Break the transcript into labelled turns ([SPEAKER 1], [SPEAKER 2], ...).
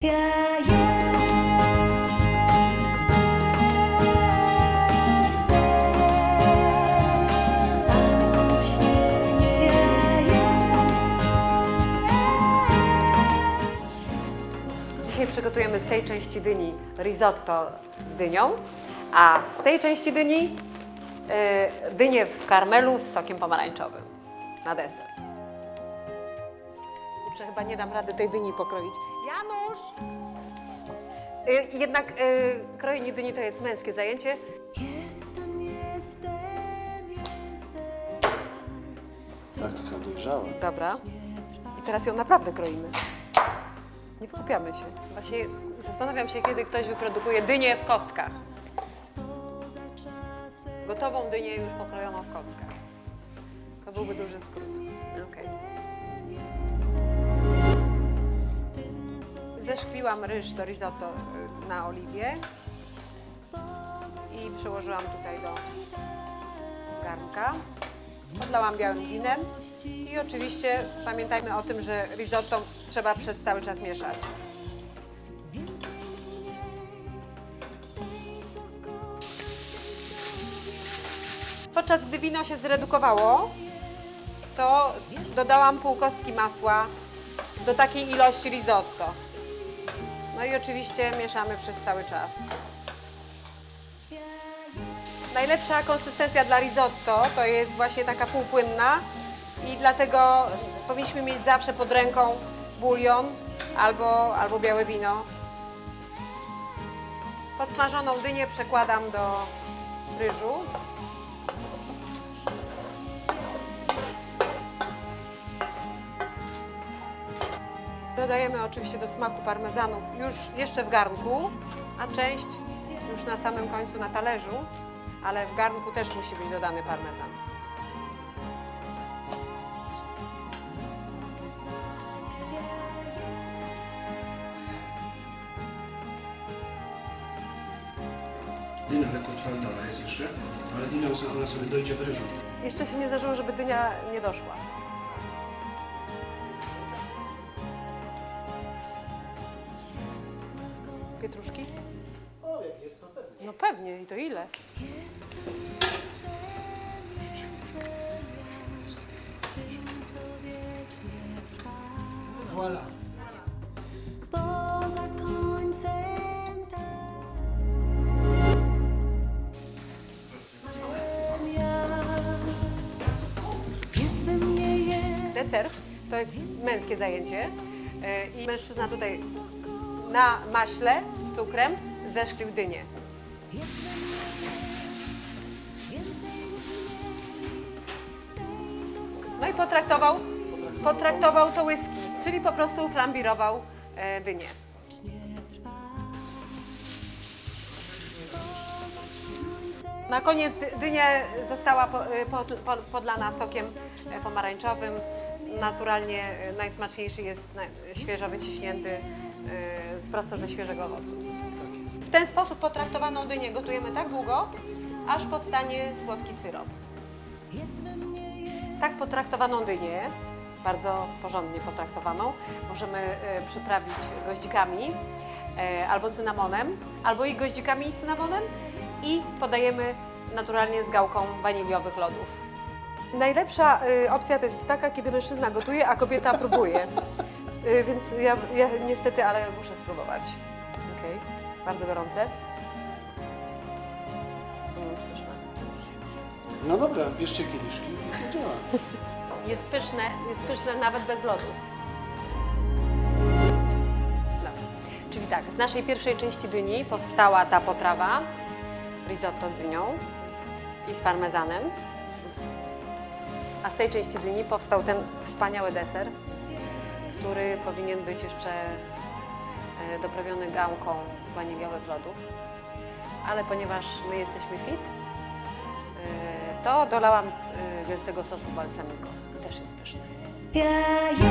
[SPEAKER 1] Dzisiaj przygotujemy z tej części dyni risotto z dynią, a z tej części dyni y, dynię w karmelu z sokiem pomarańczowym na deser. Kurczę, chyba nie dam rady tej dyni pokroić. Janusz! Y, jednak y, krojenie dyni to jest męskie zajęcie.
[SPEAKER 2] Jestem, jestem, jestem
[SPEAKER 3] Tak, taka dojrzała.
[SPEAKER 1] Dobra. I teraz ją naprawdę kroimy. Nie wkupiamy się. Właśnie zastanawiam się, kiedy ktoś wyprodukuje dynię w kostkach. Gotową dynię już pokrojoną w kostkach. To byłby duży skrót. Okej. Zeszkliłam ryż do risotto y, na oliwie i przełożyłam tutaj do garnka. Podlałam białym winem i oczywiście pamiętajmy o tym, że risotto trzeba przez cały czas mieszać. Podczas gdy wino się zredukowało, to dodałam pół kostki masła do takiej ilości risotto. No i oczywiście mieszamy przez cały czas. Najlepsza konsystencja dla risotto to jest właśnie taka półpłynna i dlatego powinniśmy mieć zawsze pod ręką bulion albo, albo białe wino. Podsmażoną dynię przekładam do ryżu. Dodajemy oczywiście do smaku parmezanów już jeszcze w garnku, a część już na samym końcu na talerzu, ale w garnku też musi być dodany parmezan.
[SPEAKER 4] Dynia lekko twarda jest jeszcze, ale dynia ona sobie dojdzie w ryżu.
[SPEAKER 1] Jeszcze się nie zdarzyło, żeby dynia nie doszła. Pietruszki?
[SPEAKER 3] O, jak jest to pewnie.
[SPEAKER 1] No pewnie, i to ile?
[SPEAKER 3] Voilà.
[SPEAKER 2] Poza końcem ja Jestem, nie
[SPEAKER 1] Deser to jest męskie zajęcie yy, i mężczyzna tutaj na maśle z cukrem zeszklił dynię. No i potraktował, potraktował to whisky, czyli po prostu flambirował e, dynię. Na koniec dy- dynia została po- podlana sokiem e, pomarańczowym. Naturalnie e, najsmaczniejszy jest świeżo wyciśnięty e, prosto ze świeżego owocu. W ten sposób potraktowaną dynię gotujemy tak długo, aż powstanie słodki syrop. Tak potraktowaną dynię, bardzo porządnie potraktowaną, możemy e, przyprawić goździkami e, albo cynamonem, albo i goździkami i cynamonem i podajemy naturalnie z gałką waniliowych lodów. Najlepsza y, opcja to jest taka, kiedy mężczyzna gotuje, a kobieta próbuje. Y, więc ja, ja niestety, ale muszę spróbować. Okej, bardzo gorące. Mm, pyszne.
[SPEAKER 3] No dobra, bierzcie kieliszki i działa.
[SPEAKER 1] Jest pyszne, jest pyszne nawet bez lodów. No. Czyli tak, z naszej pierwszej części dyni powstała ta potrawa risotto z dynią i z parmezanem. A z tej części dyni powstał ten wspaniały deser, który powinien być jeszcze e, doprawiony gałką waniliowych lodów. Ale ponieważ my jesteśmy fit, e, to dolałam e, gęstego sosu balsamico. Też jest
[SPEAKER 2] jestem